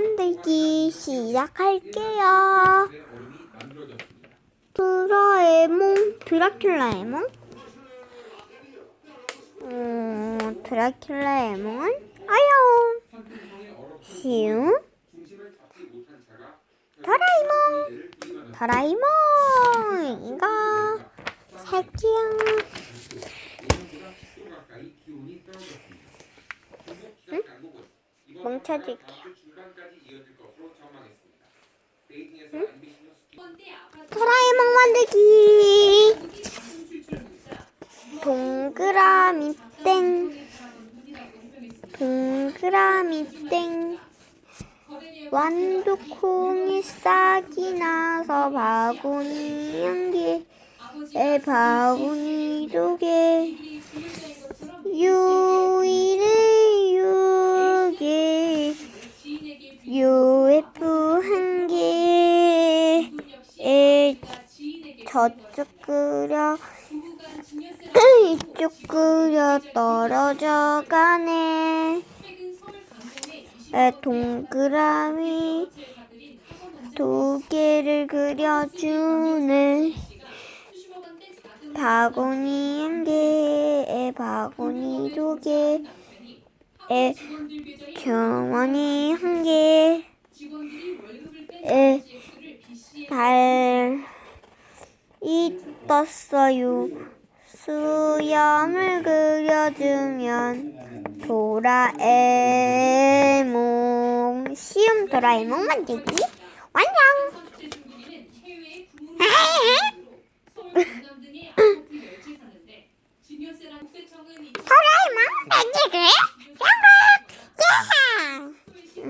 만들기 시작할게요. 드라에몽, 드라큘라에몽? 음, 드라큘라에몽은 아영. 시우. 도라에몽. 도라에몽. 이거 살게요. 응? 멈춰줄게요. 응? 도라에몽 만들기. 동그라미 땡. 동그라미 땡. 완두콩이 싹이 나서 바구니 한 개, 에 바구니 두 개, 유일의 유개, UF 한 개, 에 저쪽 끓여, 이쪽 끓여 떨어져 가네. 에 동그라미 두 개를 그려주네. 바구니 한 개에 바구니 두 개에 경원이 한 개에 달 이 떴어요. 수염을 그려주면 도라에몽 시험 도라에몽 만들기 완성. 도라에몽 만들기 성공! 예!